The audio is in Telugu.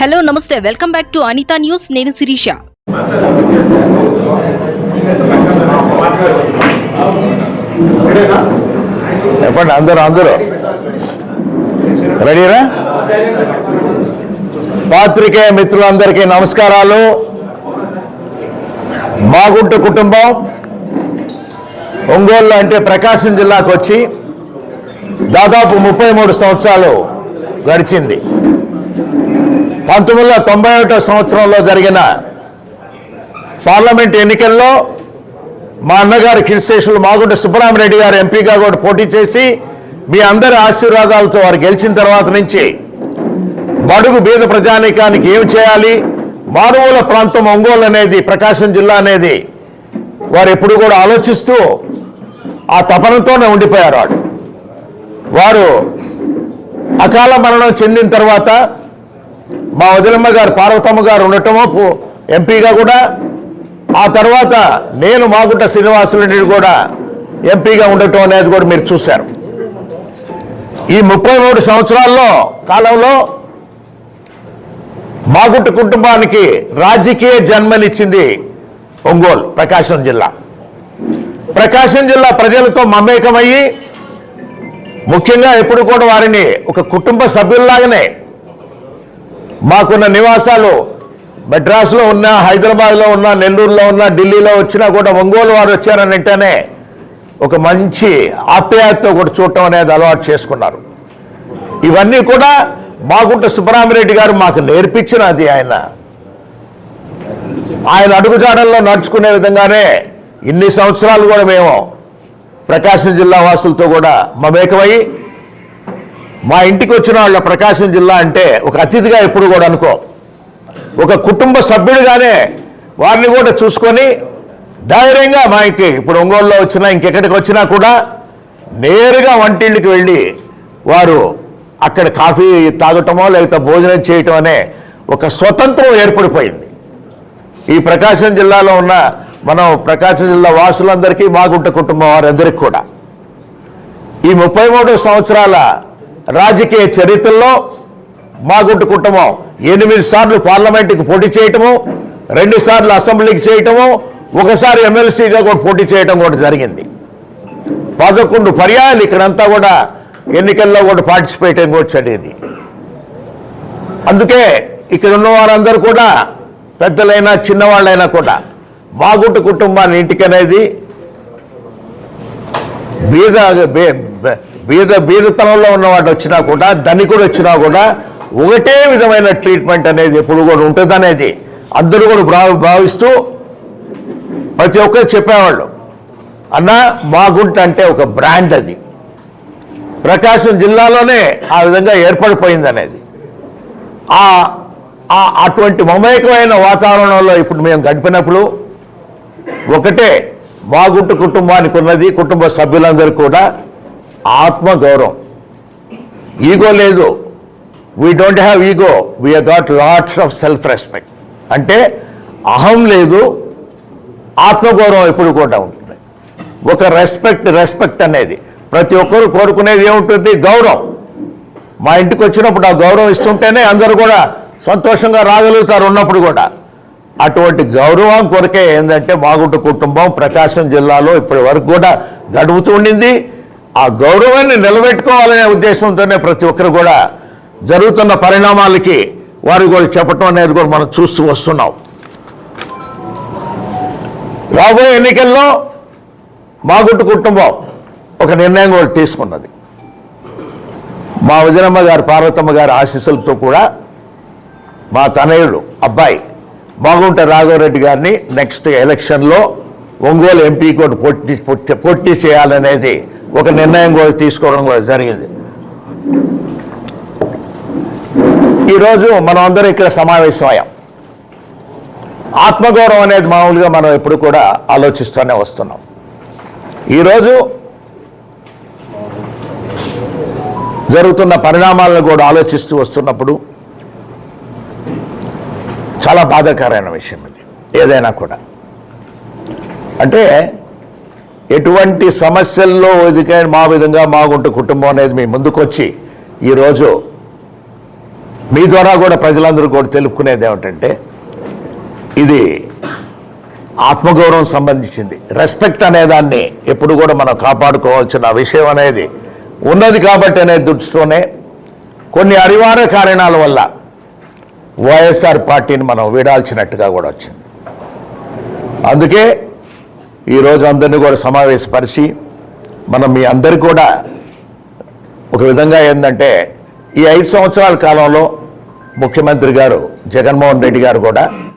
హలో నమస్తే. Welcome back to Anitha news. నేను శిరీష. చెప్పండి అందరూ అందరూ. రెడీరా పాత్రికేయ మిత్రులందరికీ నమస్కారాలు. బాగుంట కుటుంబం ఒంగోలు అంటే ప్రకాశం జిల్లాకు వచ్చి దాదాపు ముప్పై మూడు సంవత్సరాలు గడిచింది. పంతొమ్మిది వందల తొంభై ఒకటో సంవత్సరంలో జరిగిన పార్లమెంట్ ఎన్నికల్లో మా అన్నగారు కిరిశేషులు మాగుంట సుబ్బరామరెడ్డి గారు ఎంపీగా కూడా పోటీ చేసి మీ అందరి ఆశీర్వాదాలతో వారు గెలిచిన తర్వాత నుంచి బడుగు బీద ప్రజానీకానికి ఏం చేయాలి? మారుమూల ప్రాంతం ఒంగోలు అనేది ప్రకాశం జిల్లా అనేది వారు ఎప్పుడు కూడా ఆలోచిస్తూ ఆ తపనతోనే ఉండిపోయారు వారు అకాల మరణం చెందిన తర్వాత మా వదిలమ్మ గారు పార్వతమ్మ గారు ఉండటము ఎంపీగా కూడా ఆ తర్వాత నేను మాగుంట శ్రీనివాసులు కూడా ఎంపీగా ఉండటం అనేది కూడా మీరు చూశారు. ఈ ముప్పై మూడు సంవత్సరాల్లో కాలంలో మాగుంట కుటుంబానికి రాజకీయ జన్మనిచ్చింది ఒంగోలు ప్రకాశం జిల్లా. ప్రకాశం జిల్లా ప్రజలతో మమేకమయ్యి ముఖ్యంగా ఎప్పుడు కూడా వారిని ఒక కుటుంబ సభ్యుల్లాగానే మాకున్న నివాసాలు మెడ్రాస్లో ఉన్న హైదరాబాద్లో ఉన్న నెల్లూరులో ఉన్న ఢిల్లీలో వచ్చినా కూడా ఒంగోలు వారు వచ్చారని వెంటనే ఒక మంచి ఆప్యాయతతో కూడా చూడటం అనేది అలవాటు చేసుకున్నారు. ఇవన్నీ కూడా మాగుంట సుబ్బరామిరెడ్డి గారు మాకు నేర్పించినది ఆయన. ఆయన అడుగుజాడల్లో నడుచుకునే విధంగానే ఇన్ని సంవత్సరాలు కూడా మేము ప్రకాశం జిల్లా వాసులతో కూడా మమేకమై మా ఇంటికి వచ్చిన వాళ్ళ ప్రకాశం జిల్లా అంటే ఒక అతిథిగా ఎప్పుడు కూడా అనుకో. ఒక కుటుంబ సభ్యుడిగానే వారిని కూడా చూసుకొని ధైర్యంగా మా ఇంటికి ఇప్పుడు ఒంగోలులో వచ్చినా ఇంకెక్కడికి వచ్చినా కూడా నేరుగా వంటిళ్ళకి వెళ్ళి వారు అక్కడ కాఫీ తాగటమో లేకపోతే భోజనం చేయటం అనే ఒక స్వతంత్రం ఏర్పడిపోయింది. ఈ ప్రకాశం జిల్లాలో ఉన్న మనం ప్రకాశం జిల్లా వాసులందరికీ మాగుంట కుటుంబం వారందరికీ కూడా. ఈ ముప్పై సంవత్సరాల రాజకీయ చరిత్రలో మాగుంటు కుటుంబం ఎనిమిది సార్లు పార్లమెంటుకి పోటీ చేయటము రెండు సార్లు అసెంబ్లీకి చేయటము ఒకసారి ఎమ్మెల్సీగా కూడా పోటీ చేయటం కూడా జరిగింది. పదకొండు పర్యాయాలు ఇక్కడంతా కూడా ఎన్నికల్లో కూడా పార్టిసిపేట్ కూడా చదివింది అందుకే ఇక్కడ ఉన్న వారందరూ కూడా పెద్దలైనా చిన్నవాళ్ళైనా కూడా మాగుంటు కుటుంబాన్ని ఇంటికి అనేది బీద బే- బీద బీదతనంలో ఉన్నవాడు వచ్చినా కూడా ధనికుడు వచ్చినా కూడా ఒకటే విధమైన ట్రీట్మెంట్ అనేది ఎప్పుడు కూడా ఉంటుంది అనేది అందరూ కూడా భావ- భావిస్తూ ప్రతి ఒక్కరు చెప్పేవాళ్ళు. అన్న మాగుంట అంటే ఒక బ్రాండ్ అది. ప్రకాశం జిల్లాలోనే ఆ విధంగా ఏర్పడిపోయింది అనేది ఆ అటువంటి మమేకమైన వాతావరణంలో ఇప్పుడు మేము గడిపినప్పుడు ఒకటే మాగుంట కుటుంబానికి ఉన్నది కుటుంబ సభ్యులందరూ కూడా ఆత్మగౌరవం. ఈగో లేదు. We don't have ego we got lots of self respect అంటే అహం లేదు ఆత్మగౌరవం ఎప్పుడు కూడా ఉంటుంది. ఒక రెస్పెక్ట్ రెస్పెక్ట్ అనేది. ప్రతి ఒక్కరు కోరుకునేది ఏముంటుంది? గౌరవం. మా ఇంటికి వచ్చినప్పుడు ఆ గౌరవం ఇస్తుంటేనే అందరూ కూడా సంతోషంగా రాగలుగుతారు ఉన్నప్పుడు కూడా. అటువంటి గౌరవం కొరకే ఏంటంటే మాగుంట కుటుంబం ప్రకాశం జిల్లాలో ఇప్పటి వరకు కూడా గడుపుతూ ఉండింది. ఆ గౌరవాన్ని నిలబెట్టుకోవాలనే ఉద్దేశంతోనే ప్రతి ఒక్కరు కూడా జరుగుతున్న పరిణామాలకి వారు కూడా చెప్పటం అనేది కూడా మనం చూస్తూ వస్తున్నాం. రాబోయే ఎన్నికల్లో మాగుంట కుటుంబం ఒక నిర్ణయం కూడా తీసుకున్నది. మా వజనమ్మ గారు పార్వతమ్మ గారి ఆశీస్సులతో కూడా మా తనయుడు అబ్బాయి బాగుంట రాఘవరెడ్డి గారిని నెక్స్ట్ ఎలక్షన్లో ఒంగోలు ఎంపీ కూడా పోటీ పోటీ చేయాలనేది ఒక నిర్ణయం కూడా తీసుకోవడం కూడా జరిగింది. ఈరోజు మనం అందరం ఇక్కడ సమావేశమయ్యాం. ఆత్మగౌరవం అనేది మామూలుగా మనం ఎప్పుడు కూడా ఆలోచిస్తూనే వస్తున్నాం. ఈరోజు జరుగుతున్న పరిణామాలను కూడా ఆలోచిస్తూ వస్తున్నప్పుడు చాలా బాధాకరమైన విషయం ఇది. ఏదైనా కూడా. అంటే ఎటువంటి సమస్యల్లో ఎదిగే మా విధంగా మాగుంట కుటుంబం అనేది మీ ముందుకొచ్చి ఈరోజు మీ ద్వారా కూడా ప్రజలందరూ కూడా తెలుపుకునేది ఏమిటంటే ఇది ఆత్మగౌరవం సంబంధించింది. రెస్పెక్ట్ అనే దాన్ని ఎప్పుడు కూడా మనం కాపాడుకోవాల్సిన విషయం అనేది ఉన్నది కాబట్టి అనే దృష్టితోనే కొన్ని అనివార్య కారణాల వల్ల వైఎస్ఆర్ పార్టీని మనం వీడాల్సినట్టుగా కూడా వచ్చింది. అందుకే ఈరోజు అందరినీ కూడా సమావేశపరిచి మనం మీ అందరు కూడా ఒక విధంగా ఏంటంటే ఈ ఐదు సంవత్సరాల కాలంలో ముఖ్యమంత్రి గారు జగన్మోహన్ రెడ్డి గారు కూడా